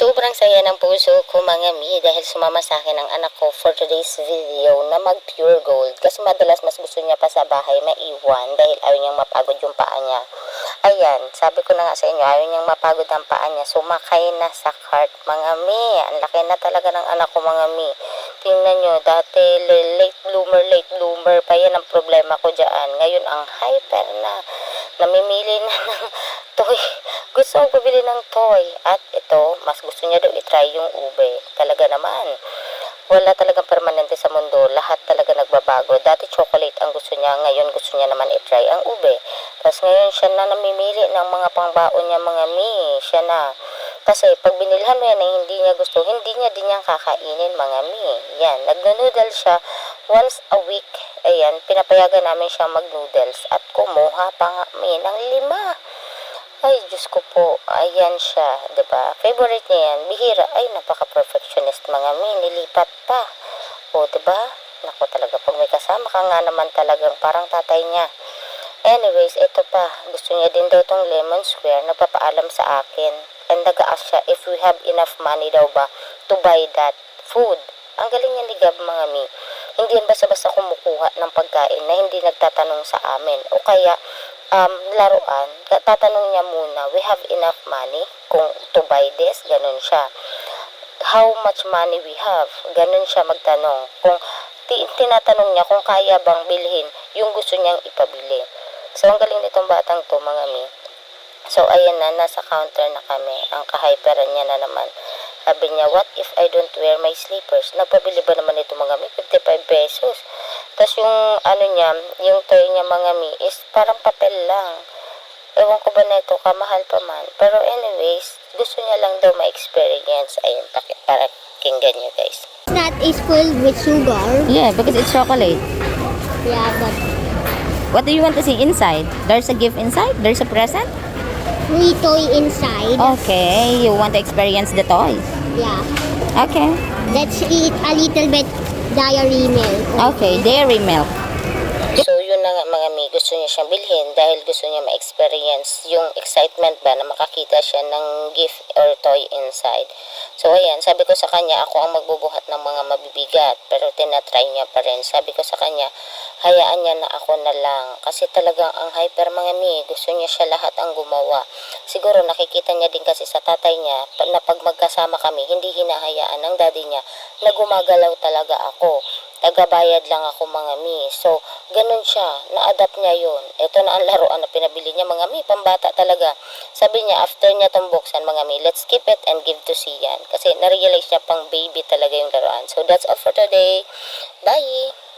Sobrang saya ng puso ko mga mi dahil sumama sa akin ang anak ko for today's video na mag pure gold. Kasi madalas mas gusto niya pa sa bahay maiwan dahil ayaw niyang mapagod yung paa niya. Ayan, sabi ko na nga sa inyo, ayaw niyang mapagod ang paa niya. Sumakay na sa cart mga mi. Ang laki na talaga ng anak ko mga mi. Tingnan nyo, dati late bloomer, late bloomer pa yan ang problema ko dyan. Ngayon ang hyper na. Namimili na ng toy. Gusto ko bumili ng toy. At ito, mas gusto niya daw itry yung ube. Talaga naman. Wala talagang permanente sa mundo. Lahat talaga nagbabago. Dati chocolate ang gusto niya. Ngayon gusto niya naman itry ang ube. Tapos ngayon siya na namimili ng mga pangbaon niya mga mi. Siya na. Kasi pag binilhan mo yan na hindi niya gusto, hindi niya din niyang kakainin mga mi. Yan. Nagno-noodle siya once a week. Ayan. Pinapayagan namin siya mag-noodles. At kumuha pa nga mi ng lima. Ay, Diyos ko po. Ayan siya, ba? Favorite niya yan. Bihira. Ay, napaka-perfectionist mga mi. Nilipat pa. O, ba? Nako talaga. Pag may kasama ka nga naman talagang parang tatay niya. Anyways, ito pa. Gusto niya din daw tong lemon square. Nagpapaalam sa akin. And nag-ask siya if we have enough money daw ba to buy that food. Ang galing niya ni Gab mga mi. Hindi yan basta-basta kumukuha ng pagkain na hindi nagtatanong sa amin. O kaya, um, laruan, tatanong niya muna, we have enough money kung to buy this, ganun siya. How much money we have, ganun siya magtanong. Kung ti- tinatanong niya kung kaya bang bilhin yung gusto niyang ipabili. So, ang galing nitong batang to, mga mi. So, ayan na, nasa counter na kami. Ang kahyperan niya na naman. Sabi niya, what if I don't wear my slippers? Nagpabili ba naman ito mga mi? 55 pesos. Tapos yung ano niya, yung toy niya mga mi is parang papel lang. Ewan ko ba na ito, kamahal pa man. Pero anyways, gusto niya lang daw ma-experience. Ayun, paki, para kinggan niyo guys. That is filled with sugar. Yeah, because it's chocolate. Yeah, but What do you want to see inside? There's a gift inside? There's a present? we toy inside. Okay, you want to experience the toys. Yeah. Okay. Let's eat a little bit diary milk. Okay, dairy milk. Na mga mi, gusto niya siyang bilhin dahil gusto niya ma-experience yung excitement ba na makakita siya ng gift or toy inside. So, ayan, sabi ko sa kanya, ako ang magbubuhat ng mga mabibigat, pero tinatry niya pa rin. Sabi ko sa kanya, hayaan niya na ako na lang. Kasi talagang ang hyper mga mi, gusto niya siya lahat ang gumawa. Siguro nakikita niya din kasi sa tatay niya na pag magkasama kami, hindi hinahayaan ng daddy niya na gumagalaw talaga ako tagabayad lang ako mga mi. So, ganun siya. Na-adapt niya yun. Ito na ang laruan na pinabili niya mga mi. Pambata talaga. Sabi niya, after niya itong buksan mga mi, let's keep it and give to Sian. Kasi na-realize niya pang baby talaga yung laruan. So, that's all for today. Bye!